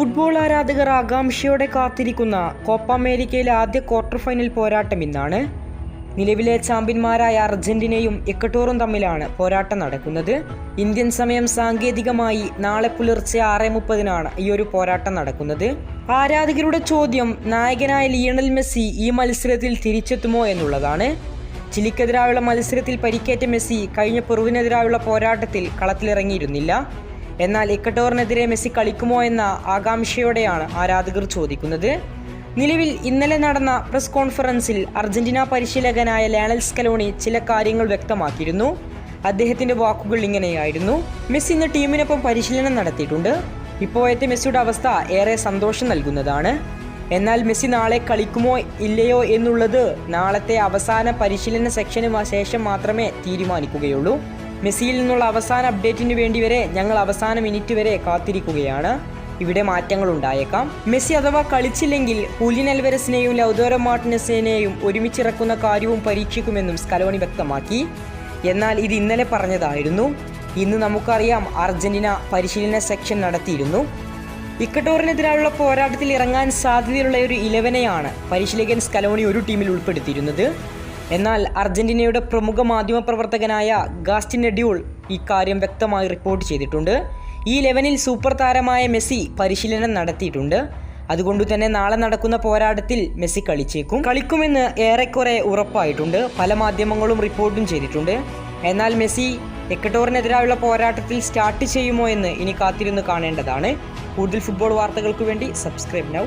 Football ആരാധകർ ആകാംക്ഷയോടെ കാത്തിരിക്കുന്ന കോപ്പ അമേരിക്കയിലെ ആദ്യ ക്വാർട്ടർ ഫൈനൽ പോരാട്ടം ഇന്നാണ്. നിലവിലെ ചാമ്പ്യന്മാരായ അർജന്റീനയും എക്കട്ടോറും തമ്മിലാണ് പോരാട്ടം നടക്കുന്നത്. ഇന്ത്യൻ സമയം സാങ്കേതികമായി നാളെ പുലർച്ചെ ആറ് മുപ്പതിനാണ് ഈ ഒരു പോരാട്ടം നടക്കുന്നത്. ആരാധകരുടെ ചോദ്യം നായകനായ ലിയണൽ മെസ്സി ഈ മത്സരത്തിൽ തിരിച്ചെത്തുമോ എന്നുള്ളതാണ്. ചിലിക്കെതിരായുള്ള മത്സരത്തിൽ പരിക്കേറ്റ മെസ്സി കഴിഞ്ഞ പെറുവിനെതിരായുള്ള പോരാട്ടത്തിൽ കളത്തിലിറങ്ങിയിരുന്നില്ല. എന്നാൽ ഇക്കട്ടോറിനെതിരെ മെസ്സി കളിക്കുമോ എന്ന ആകാംക്ഷയോടെയാണ് ആരാധകർ ചോദിക്കുന്നത്. നിലവിൽ ഇന്നലെ നടന്ന പ്രസ് കോൺഫറൻസിൽ അർജന്റീന പരിശീലകനായ ലയണൽ സ്കലോണി ചില കാര്യങ്ങൾ വ്യക്തമാക്കിയിരുന്നു. അദ്ദേഹത്തിന്റെ വാക്കുകൾ ഇങ്ങനെയായിരുന്നു. മെസ്സി ഇന്ന് ടീമിനൊപ്പം പരിശീലനം നടത്തിയിട്ടുണ്ട്. ഇപ്പോഴത്തെ മെസ്സിയുടെ അവസ്ഥ ഏറെ സന്തോഷം നൽകുന്നതാണ്. എന്നാൽ മെസ്സി നാളെ കളിക്കുമോ ഇല്ലയോ എന്നുള്ളത് നാളത്തെ അവസാന പരിശീലന സെക്ഷന് ശേഷം മാത്രമേ തീരുമാനിക്കുകയുള്ളൂ. മെസ്സിയിൽ നിന്നുള്ള അവസാന അപ്ഡേറ്റിന് വേണ്ടി വരെ ഞങ്ങൾ അവസാന മിനിറ്റ് വരെ കാത്തിരിക്കുകയാണ്. ഇവിടെ മാറ്റങ്ങൾ ഉണ്ടായേക്കാം. മെസ്സി അഥവാ കളിച്ചില്ലെങ്കിൽ ഹുലിൻ അൽവരസിനെയും ലൗദോര മാർട്ടിനസിനെയും ഒരുമിച്ചിറക്കുന്ന കാര്യവും പരീക്ഷിക്കുമെന്നും സ്കലോണി വ്യക്തമാക്കി. എന്നാൽ ഇത് ഇന്നലെ പറഞ്ഞതായിരുന്നു. ഇന്ന് നമുക്കറിയാം അർജന്റീന പരിശീലന സെക്ഷൻ നടത്തിയിരുന്നു. ഇക്കട്ടോറിനെതിരായുള്ള പോരാട്ടത്തിൽ ഇറങ്ങാൻ സാധ്യതയുള്ള ഒരു ഇലവനെയാണ് പരിശീലകൻ സ്കലോണി ഒരു ടീമിൽ ഉൾപ്പെടുത്തിയിരുന്നത്. എന്നാൽ അർജന്റീനയുടെ പ്രമുഖ മാധ്യമപ്രവർത്തകനായ ഗാസ്റ്റിൻ എഡ്യൂൾ ഇക്കാര്യം വ്യക്തമായി റിപ്പോർട്ട് ചെയ്തിട്ടുണ്ട്. ഈ ലെവനിൽ സൂപ്പർ താരമായ മെസ്സി പരിശീലനം നടത്തിയിട്ടുണ്ട്. അതുകൊണ്ട് തന്നെ നാളെ നടക്കുന്ന പോരാട്ടത്തിൽ മെസ്സി കളിച്ചേക്കും. കളിക്കുമെന്ന് ഏറെക്കുറെ ഉറപ്പായിട്ടുണ്ട്. പല മാധ്യമങ്ങളും റിപ്പോർട്ടും ചെയ്തിട്ടുണ്ട്. എന്നാൽ മെസ്സി എക്കട്ടോറിനെതിരായുള്ള പോരാട്ടത്തിൽ സ്റ്റാർട്ട് ചെയ്യുമോ എന്ന് ഇനി കാത്തിരുന്ന് കാണേണ്ടതാണ്. കൂടുതൽ ഫുട്ബോൾ വാർത്തകൾക്ക് വേണ്ടി സബ്സ്ക്രൈബ് നൗ.